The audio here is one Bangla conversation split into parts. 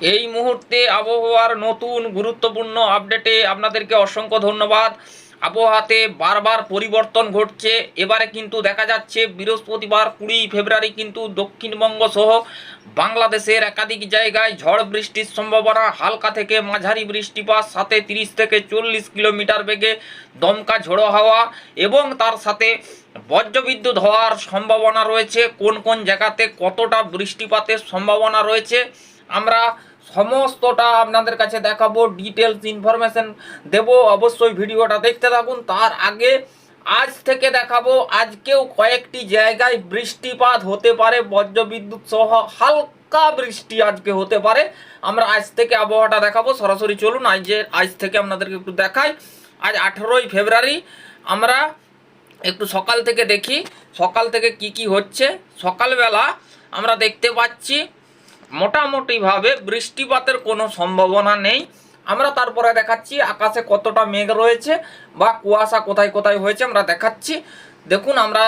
এই মুহূর্তে আবহাওয়ার নতুন গুরুত্বপূর্ণ আপডেটে আপনাদেরকে অসংখ্য ধন্যবাদ। আবহাওয়াতে বারবার পরিবর্তন ঘটছে। এবারে কিন্তু দেখা যাচ্ছে বৃহস্পতিবার কুড়ি ফেব্রুয়ারি কিন্তু দক্ষিণবঙ্গ সহ বাংলাদেশের একাধিক জায়গায় ঝড় বৃষ্টির সম্ভাবনা। হালকা থেকে মাঝারি বৃষ্টিপাত, সাথে তিরিশ থেকে চল্লিশ কিলোমিটার বেগে দমকা ঝোড়ো হাওয়া এবং তার সাথে বজ্রবিদ্যুৎ হওয়ার সম্ভাবনা রয়েছে। কোন কোন জায়গাতে কতটা বৃষ্টিপাতের সম্ভাবনা রয়েছে? আমরা সমস্তটা আপনাদের কাছে দেখাবো ডিটেলস ইনফরমেশন দেব। অবশ্যই ভিডিওটা দেখতে থাকুন। তার আগে আজ থেকে দেখাবো, আজকেও কয়েকটি জায়গায় বৃষ্টিপাত হতে পারে, বজ্রবিদ্যুৎ সহ হালকা বৃষ্টি আজকে হতে পারে। আমরা আজ থেকে আবহাওয়াটা দেখাবো। সরাসরি চলুন, আজ আজ থেকে আপনাদেরকে একটু দেখাই। আজ আঠেরোই ফেব্রুয়ারি, আমরা একটু সকাল থেকে দেখি। সকাল থেকে কি কি হচ্ছে? সকালবেলা আমরা দেখতে পাচ্ছি মোটামুটিভাবে বৃষ্টিপাতের কোনো সম্ভাবনা নেই। আমরা তারপরে দেখাচ্ছি আকাশে কতটা মেঘ রয়েছে বা কুয়াশা কোথায় কোথায় হয়েছে আমরা দেখাচ্ছি। দেখুন, আমরা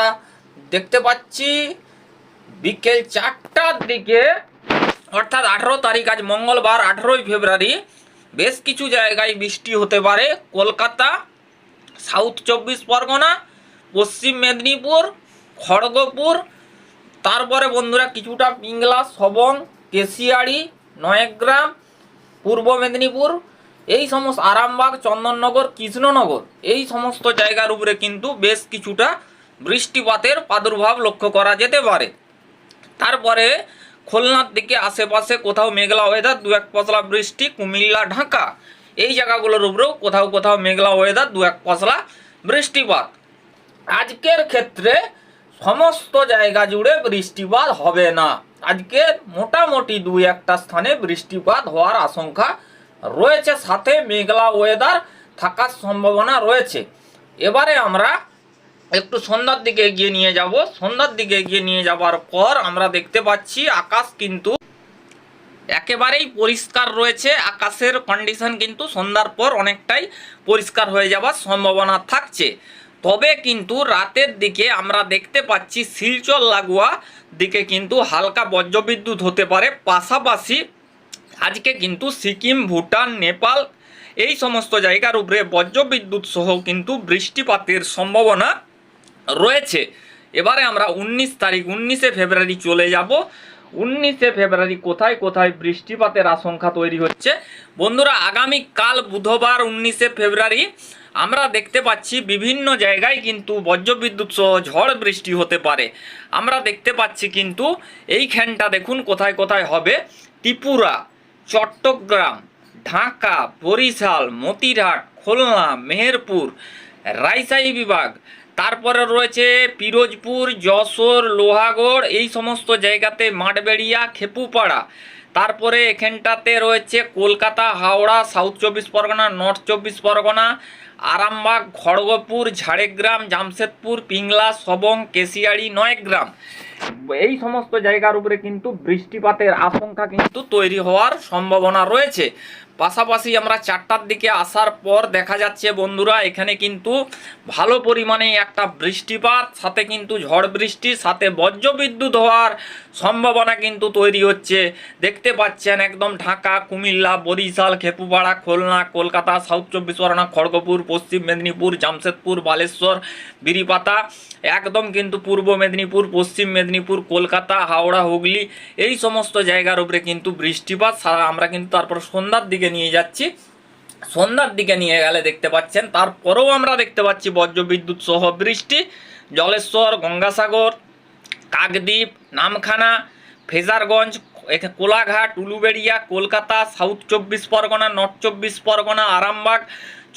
দেখতে পাচ্ছি বিকেল চারটার দিকে, অর্থাৎ আঠেরো তারিখ, আজ মঙ্গলবার, আঠেরোই ফেব্রুয়ারি, বেশ কিছু জায়গায় বৃষ্টি হতে পারে। কলকাতা, সাউথ চব্বিশ পরগনা, পশ্চিম মেদিনীপুর, খড়গপুর, তারপরে বন্ধুরা কিছুটা পিংলা, সবং কেশিয়াড়ি নয়গ্রাম, পূর্ব মেদিনীপুর, এই সমস্ত আরামবাগ, চন্দননগর, কৃষ্ণনগর, এই সমস্ত জায়গার উপরে কিন্তু বেশ কিছুটা বৃষ্টিপাতের প্রাদুর্ভাব লক্ষ্য করা যেতে পারে। তারপরে খুলনার দিকে আশেপাশে কোথাও মেঘলা ওয়েদার দু এক পশলা বৃষ্টি, কুমিল্লা, ঢাকা, এই জায়গাগুলোর উপরেও কোথাও কোথাও মেঘলা ওয়েদার দু এক পশলা বৃষ্টিপাত। আজকের ক্ষেত্রে সমস্ত জায়গা জুড়ে বৃষ্টিপাত হবে না। আজকে মোটামুটি দুই একটা স্থানে বৃষ্টিপাত হওয়ার আশঙ্কা রয়েছে। সাথে মেঘলা ওয়েদার থাকার সম্ভাবনা রয়েছে। এবারে আমরা একটু সন্ধ্যার দিকে এগিয়ে নিয়ে যাব। সন্ধ্যার দিকে এগিয়ে নিয়ে যাওয়ার পর আমরা দেখতে পাচ্ছি আকাশ কিন্তু একেবারেই পরিষ্কার রয়েছে। আকাশের কন্ডিশন কিন্তু সন্ধ্যার পর অনেকটাই পরিষ্কার হয়ে যাওয়ার সম্ভাবনা থাকছে। তবে কিন্তু রাতের দিকে আমরা দেখতে পাচ্ছি শিলচর লাগোয়া দিকে কিন্তু হালকা বজ্রবিদ্যুৎ হতে পারে। পাশাপাশি আজকে কিন্তু সিকিম, ভুটান, নেপাল এই সমস্ত জায়গার উপরে বজ্রবিদ্যুৎ সহ কিন্তু বৃষ্টিপাতের সম্ভাবনা রয়েছে। এবারে আমরা উনিশ তারিখ, উনিশে ফেব্রুয়ারি চলে যাব। উনিশে ফেব্রুয়ারি কোথায় কোথায় বৃষ্টিপাতের আশঙ্কা তৈরি হচ্ছে? বন্ধুরা আগামী কাল বুধবার উনিশে ফেব্রুয়ারি আমরা দেখতে পাচ্ছি বিভিন্ন জায়গায় কিন্তু বজ্রবিদ্যুৎ সহ ঝড় বৃষ্টি হতে পারে। আমরা দেখতে পাচ্ছি কিন্তু এইখানটা দেখুন কোথায় কোথায় হবে। ত্রিপুরা, চট্টগ্রাম, ঢাকা, বরিশাল, মতিরহাট, খুলনা, মেহেরপুর রাইসাই বিভাগ, তারপরে রয়েছে পিরোজপুর, যশোর, লোহাগড়, এই সমস্ত জায়গাতে মাঠবেড়িয়া, খেপুপাড়া। তারপরে এখানটাতে রয়েছে কলকাতা, হাওড়া সাউথ চব্বিশ পরগনা নর্থ চব্বিশ পরগনা আরামবাগ, খড়গপুর, ঝাড়গ্রাম, জামশেদপুর, পিংলা, সবং, কেশিয়াড়ি, নয়গ্রাম। এই সমস্ত জায়গার উপরে কিন্তু বৃষ্টিপাতের আশঙ্কা কিন্তু তৈরি হওয়ার সম্ভাবনা রয়েছে। পাশাপাশি আমরা চারটার দিকে আসার পর দেখা যাচ্ছে বন্ধুরা, এখানে কিন্তু ভালো পরিমাণে একটা বৃষ্টিপাত, সাথে কিন্তু ঝড় বৃষ্টি, সাথে বজ্রবিদ্যুৎ হওয়ার সম্ভাবনা কিন্তু তৈরি হচ্ছে। দেখতে পাচ্ছেন একদম ঢাকা, কুমিল্লা, বরিশাল, খেপুপাড়া, খুলনা, কলকাতা, সাউথ চব্বিশ পরগনা, খড়গপুর, পশ্চিম মেদিনীপুর, জামশেদপুর, বালেশ্বর, বিরিপাতা, একদম কিন্তু পূর্ব মেদিনীপুর, পশ্চিম মেদিনীপুর, কলকাতা, হাওড়া, হুগলি, এই সমস্ত জায়গার উপরে কিন্তু বৃষ্টিপাত আমরা কিন্তু তারপর সন্ধ্যার দিকে নিয়ে যাচ্ছি। সন্ধ্যার দিকে নিয়ে গেলে দেখতে পাচ্ছেন, তারপরেও আমরা দেখতে পাচ্ছি বজ্রবিদ্যুৎ সহ বৃষ্টি, জলেশ্বর, গঙ্গাসাগর, কাকদ্বীপ, নামখানা, ফেজারগঞ্জ কোলাঘাট, উলুবেড়িয়া, কলকাতা, সাউথ চব্বিশ পরগনা, নর্থ চব্বিশ পরগনা, আরামবাগ,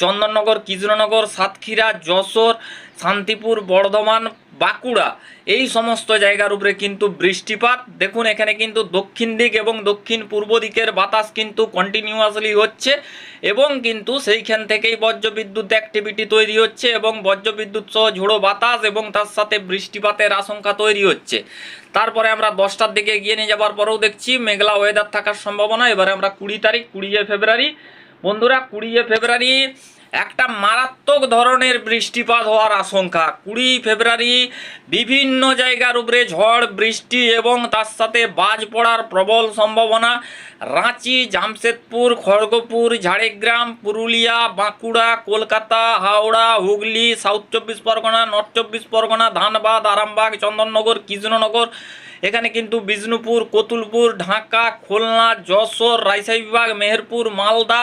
চন্দননগর কৃষ্ণনগর সাতক্ষীরা, যশোর, শান্তিপুর, বর্ধমান বাঁকুড়া। এই সমস্ত জায়গার উপরে কিন্তু বৃষ্টিপাত। দেখুন, এখানে কিন্তু দক্ষিণ দিক এবং দক্ষিণ পূর্ব দিকের বাতাস কিন্তু কন্টিনিউয়াসলি হচ্ছে এবং কিন্তু সেইখান থেকেই বজ্রবিদ্যুৎ অ্যাক্টিভিটি তৈরি হচ্ছে এবং বজ্রবিদ্যুৎ সহ ঝোড়ো বাতাস এবং তার সাথে বৃষ্টিপাতের আশঙ্কা তৈরি হচ্ছে। তারপরে আমরা দশটার দিকে এগিয়ে নিয়ে যাওয়ার পরেও দেখছি মেঘলা ওয়েদার থাকার সম্ভাবনা। এবারে আমরা কুড়ি তারিখ, কুড়িয়ে ফেব্রুয়ারি। বন্ধুরা, কুড়িয়ে ফেব্রুয়ারি একটা মারাত্মক ধরনের বৃষ্টিপাত হওয়ার আশঙ্কা। কুড়ি ফেব্রুয়ারি বিভিন্ন জায়গার উপরে ঝড়, বৃষ্টি এবং তার সাথে বাজ পড়ার প্রবল সম্ভাবনা। রাঁচি, জামশেদপুর, খড়গপুর, ঝাড়গ্রাম, পুরুলিয়া, বাঁকুড়া, কলকাতা, হাওড়া, হুগলি, সাউথ চব্বিশ পরগনা, নর্থ চব্বিশ পরগনা, ধানবাদ, আরামবাগ, চন্দননগর, কৃষ্ণনগর। এখানে কিন্তু বিষ্ণুপুর, কতুলপুর, ঢাকা, খুলনা, যশোর, রাজশাহী বিভাগ, মেহেরপুর, মালদা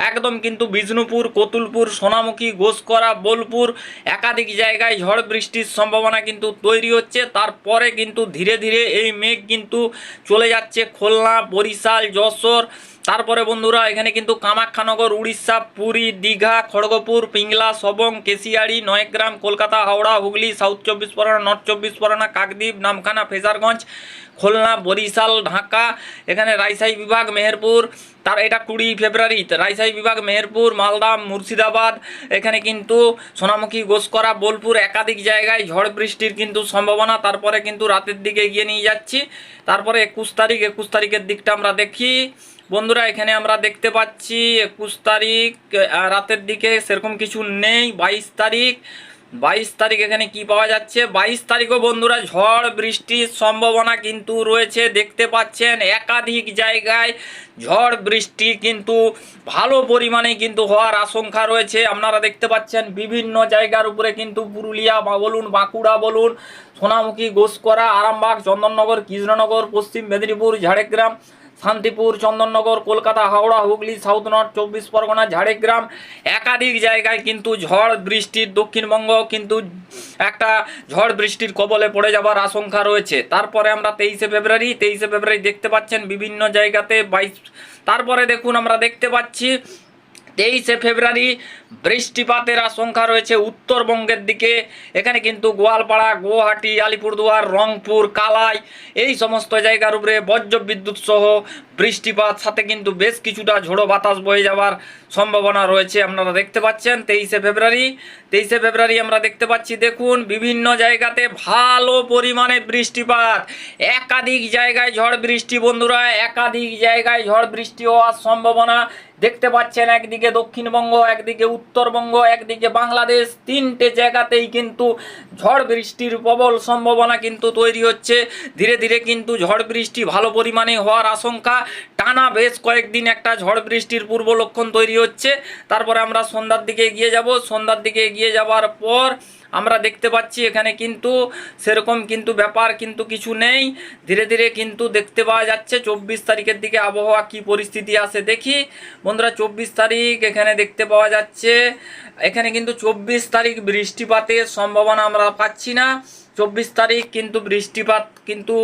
একদম কিন্তু বিষ্ণুপুর, কতুলপুর, সোনামুখী, গোসকরা, বোলপুর একাধিক জায়গায় ঝড় বৃষ্টির সম্ভাবনা কিন্তু তৈরি হচ্ছে। তারপরে কিন্তু ধীরে ধীরে এই মেঘ কিন্তু চলে যাচ্ছে। খুলনা, বরিশাল, যশোর তারপরে বন্ধুরা, এখানে কিন্তু কামাখ্যানগর উড়িষ্যা, পুরী, দীঘা, খড়গপুর, পিংলা, সবং কেশিয়াড়ি নয়গ্রাম, কলকাতা, হাওড়া, হুগলি, সাউথ চব্বিশ পরগনা, নর্থ চব্বিশ পরগনা, কাকদ্বীপ, নামখানা, ফেজারগঞ্জ, খুলনা, বরিশাল, ঢাকা, এখানে রাজশাহী বিভাগ, মেহেরপুর, তার এটা কুড়ি ফেব্রুয়ারি রাজশাহী বিভাগ, মেহেরপুর, মালদা, মুর্শিদাবাদ, এখানে কিন্তু সোনামুখী, গোসকরা, বোলপুর একাধিক জায়গায় ঝড় বৃষ্টির কিন্তু সম্ভাবনা, তারপরে কিন্তু রাতের দিকে এগিয়ে নিয়ে যাচ্ছি। তারপরে একুশ তারিখ, একুশ তারিখের দিকটা আমরা দেখি। বন্ধুরা, এখানে আমরা দেখতে পাচ্ছি একুশ তারিখ রাতের দিকে সেরকম কিছু নেই, বাইশ তারিখ। বাইশ তারিখ এখানে কি পাওয়া যাচ্ছে? বাইশ তারিখও বন্ধুরা ঝড়, বৃষ্টির সম্ভাবনা কিন্তু রয়েছে। দেখতে পাচ্ছেন একাধিক জায়গায় ঝড়, বৃষ্টি কিন্তু ভালো পরিমাণে কিন্তু হওয়ার আশঙ্কা রয়েছে। আপনারা দেখতে পাচ্ছেন বিভিন্ন জায়গার উপরে কিন্তু পুরুলিয়া বলুন, বাঁকুড়া বলুন, সোনামুখী, ঘোষকরা, আরামবাগ, চন্দননগর, কৃষ্ণনগর, পশ্চিম মেদিনীপুর, ঝাড়গ্রাম শান্তিপুর, চন্দননগর, কলকাতা, হাওড়া, হুগলি, সাউথ নর্থ, চব্বিশ পরগনা, ঝাড়গ্রাম একাধিক জায়গায় কিন্তু ঝড় বৃষ্টির দক্ষিণবঙ্গ কিন্তু একটা ঝড় বৃষ্টির কবলে পড়ে যাবার আশঙ্কা রয়েছে। তারপরে আমরা তেইশে ফেব্রুয়ারি তেইশে ফেব্রুয়ারি দেখতে পাচ্ছেন বিভিন্ন জায়গাতে বাইশ, তারপরে দেখুন আমরা দেখতে পাচ্ছি তেইশে ফেব্রুয়ারি বৃষ্টিপাতের আশঙ্কা রয়েছে উত্তরবঙ্গের দিকে। এখানে কিন্তু গোয়ালপাড়া, গুয়াহাটি, আলিপুরদুয়ার, রংপুর, কালাই এই সমস্ত জায়গার উপরে বজ্র বিদ্যুৎ সহ বৃষ্টিপাত, সাথে কিন্তু বেশ কিছুটা ঝোড়ো বাতাস বয়ে যাওয়ার সম্ভাবনা রয়েছে আপনারা দেখতে পাচ্ছেন তেইশে ফেব্রুয়ারি। তেইশে ফেব্রুয়ারি আমরা দেখতে পাচ্ছি, দেখুন বিভিন্ন জায়গাতে ভালো পরিমাণে বৃষ্টিপাত। একাধিক জায়গায় ঝড় বৃষ্টি, বন্ধুরা, একাধিক জায়গায় ঝড় বৃষ্টি হওয়ার সম্ভাবনা দেখতে পাচ্ছেন একদিকে দক্ষিণবঙ্গ, একদিকে উত্তরবঙ্গ, একদিকে বাংলাদেশ। তিনটে জায়গাতেই কিন্তু ঝড় বৃষ্টির প্রবল সম্ভাবনা কিন্তু তৈরি হচ্ছে। ধীরে ধীরে কিন্তু ঝড় বৃষ্টি ভালো পরিমাণে হওয়ার আশঙ্কা। টানা বেশ কয়েকদিন একটা ঝড় বৃষ্টির পূর্ব লক্ষণ তৈরি হচ্ছে। তারপরে আমরা সন্ধ্যার দিকে এগিয়ে যাব। সন্ধ্যার দিকে এগিয়ে যাওয়ার পর আমরা দেখতে পাচ্ছি এখানে কিন্তু সেরকম কিন্তু ব্যাপার কিন্তু কিছু নেই। ধীরে ধীরে কিন্তু দেখতে পাওয়া যাচ্ছে চব্বিশ তারিখের দিকে আবহাওয়া কি পরিস্থিতি আসে দেখি। বন্ধুরা, চব্বিশ তারিখ এখানে দেখতে পাওয়া যাচ্ছে। এখানে কিন্তু চব্বিশ তারিখ বৃষ্টিপাতের সম্ভাবনা আমরা পাচ্ছি না। চব্বিশ তারিখ কিন্তু বৃষ্টিপাত কিন্তু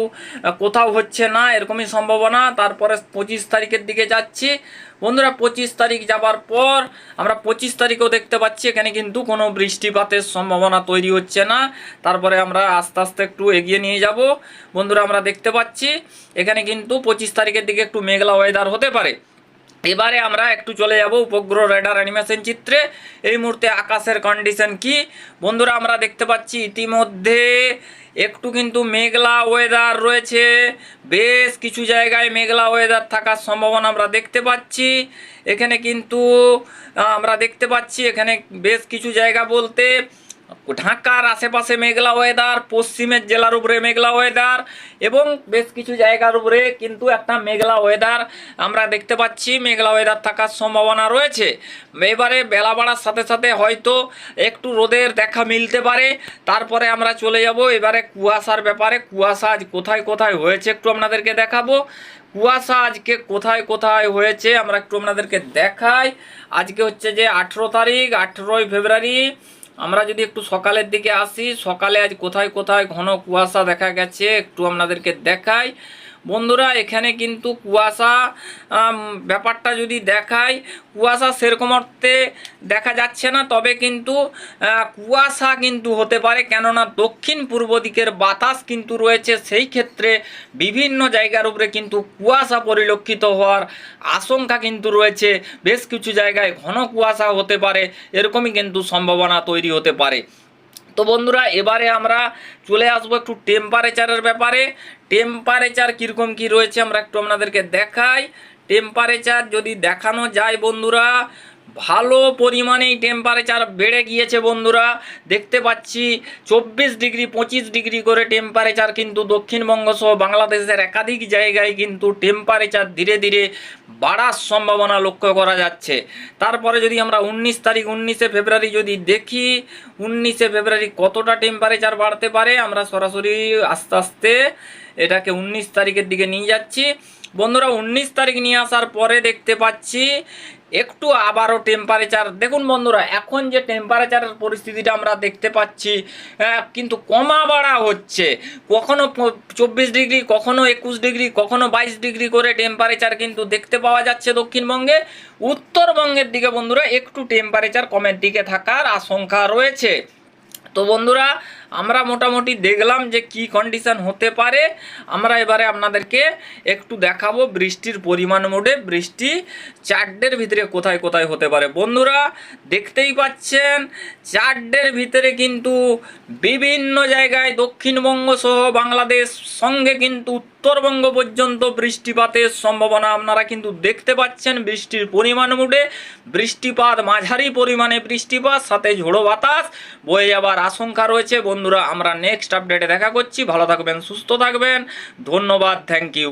কোথাও হচ্ছে না, এরকমই সম্ভাবনা। তারপরে পঁচিশ তারিখের দিকে যাচ্ছি। বন্ধুরা, পঁচিশ তারিখ যাবার পর আমরা পঁচিশ তারিখও দেখতে পাচ্ছি, এখানে কিন্তু কোনো বৃষ্টিপাতের সম্ভাবনা তৈরি হচ্ছে না। তারপরে আমরা আস্তে আস্তে একটু এগিয়ে নিয়ে যাব। বন্ধুরা, আমরা দেখতে পাচ্ছি, এখানে কিন্তু পঁচিশ তারিখের দিকে একটু মেঘলা ওয়েদার হতে পারে। এবারে আমরা একটু চলে যাব উপগ্রহ রেডার অ্যানিমেশন চিত্রে। এই মুহূর্তে আকাশের কন্ডিশন কি? বন্ধুরা, আমরা দেখতে পাচ্ছি ইতিমধ্যে একটু কিন্তু মেঘলা ওয়েদার রয়েছে। বেশ কিছু জায়গায় মেঘলা ওয়েদার থাকার সম্ভাবনা আমরা দেখতে পাচ্ছি। এখানে কিন্তু আমরা দেখতে পাচ্ছি এখানে বেশ কিছু জায়গা বলতে ঢাকার আশেপাশে মেঘলা ওয়েদার পশ্চিমের জেলার উপরে মেঘলা ওয়েদার এবং বেশ কিছু জায়গার উপরে কিন্তু একটা মেঘলা ওয়েদার আমরা দেখতে পাচ্ছি। মেঘলা ওয়েদার থাকার সম্ভাবনা রয়েছে। এবারে বেলা বাড়ার সাথে সাথে হয়তো একটু রোদের দেখা মিলতে পারে। তারপরে আমরা চলে যাব এবারে কুয়াশার ব্যাপারে। কুয়াশা আজ কোথায় কোথায় হয়েছে একটু আপনাদেরকে দেখাবো। কুয়াশা আজকে কোথায় কোথায় হয়েছে আমরা একটু আপনাদেরকে দেখাই। আজকে হচ্ছে যে আঠেরো তারিখ, আঠেরোই ফেব্রুয়ারি। আমরা যদি একটু সকালের দিকে আসি, সকালে আজ কোথায় কোথায় ঘন কুয়াশা দেখা গেছে, একটু আপনাদেরকে দেখাই। বন্ধুরা, এখানে কিন্তু কুয়াশা ব্যাপারটা যদি দেখাই, কুয়াশা সেরকম অর্থে দেখা যাচ্ছে না, তবে কিন্তু কুয়াশা কিন্তু হতে পারে, কেননা দক্ষিণ পূর্ব দিকের বাতাস কিন্তু রয়েছে, সেই ক্ষেত্রে বিভিন্ন জায়গার উপরে কিন্তু কুয়াশা পরিলক্ষিত হওয়ার আশঙ্কা কিন্তু রয়েছে, বেশ কিছু জায়গায় ঘন কুয়াশা হতে পারে, এরকমই কিন্তু সম্ভাবনা তৈরি হতে পারে। তো বন্ধুরা, এবারে আমরা চলে আসব একটু টেম্পারেচারের ব্যাপারে। টেম্পারেচার কীরকম কী রয়েছে আমরা একটু আপনাদেরকে দেখাই। টেম্পারেচার যদি দেখানো যায় বন্ধুরা ভালো পরিমাণেই টেম্পারেচার বেড়ে গিয়েছে বন্ধুরা। দেখতে পাচ্ছি চব্বিশ ডিগ্রি, পঁচিশ ডিগ্রি করে টেম্পারেচার কিন্তু দক্ষিণবঙ্গ সহ বাংলাদেশের একাধিক জায়গায় কিন্তু টেম্পারেচার ধীরে ধীরে বাড়ার সম্ভাবনা লক্ষ্য করা যাচ্ছে। তারপরে যদি আমরা উনিশ তারিখ, উনিশে ফেব্রুয়ারি যদি দেখি, উনিশে ফেব্রুয়ারি কতটা টেম্পারেচার বাড়তে পারে, আমরা সরাসরি আস্তে আস্তে এটাকে উনিশ তারিখের দিকে নিয়ে যাচ্ছি। বন্ধুরা, উনিশ তারিখ নিয়ে আসার পরে দেখতে পাচ্ছি একটু আবারও টেম্পারেচার দেখুন বন্ধুরা, এখন যে টেম্পারেচারের পরিস্থিতিটা আমরা দেখতে পাচ্ছি কিন্তু কমা বাড়া হচ্ছে। কখনো চব্বিশ ডিগ্রি, কখনো একুশ ডিগ্রি, কখনো বাইশ ডিগ্রি করে টেম্পারেচার কিন্তু দেখতে পাওয়া যাচ্ছে দক্ষিণবঙ্গে। উত্তরবঙ্গের দিকে বন্ধুরা, একটু টেম্পারেচার কমের দিকে থাকার আশঙ্কা রয়েছে। তো বন্ধুরা আমরা মোটামুটি দেখলাম যে কি কন্ডিশান হতে পারে। আমরা এবারে আপনাদেরকে একটু দেখাবো বৃষ্টির পরিমাণ মোডে। বৃষ্টি চারটের ভিতরে কোথায় কোথায় হতে পারে। বন্ধুরা, দেখতেই পাচ্ছেন, চারটের ভিতরে কিন্তু বিভিন্ন জায়গায় দক্ষিণবঙ্গ সহ বাংলাদেশ সঙ্গে কিন্তু উত্তরবঙ্গ পর্যন্ত বৃষ্টিপাতের সম্ভাবনা। আপনারা কিন্তু দেখতে পাচ্ছেন বৃষ্টির পরিমাণ মুডে বৃষ্টিপাত, মাঝারি পরিমাণে বৃষ্টিপাত, সাথে ঝোড়ো বাতাস। বয়ে যাবার আশঙ্কা রয়েছে। বন্ধুরা, আমরা নেক্সট আপডেটে দেখা করছি। ভালো থাকবেন, সুস্থ থাকবেন। ধন্যবাদ থ্যাংক ইউ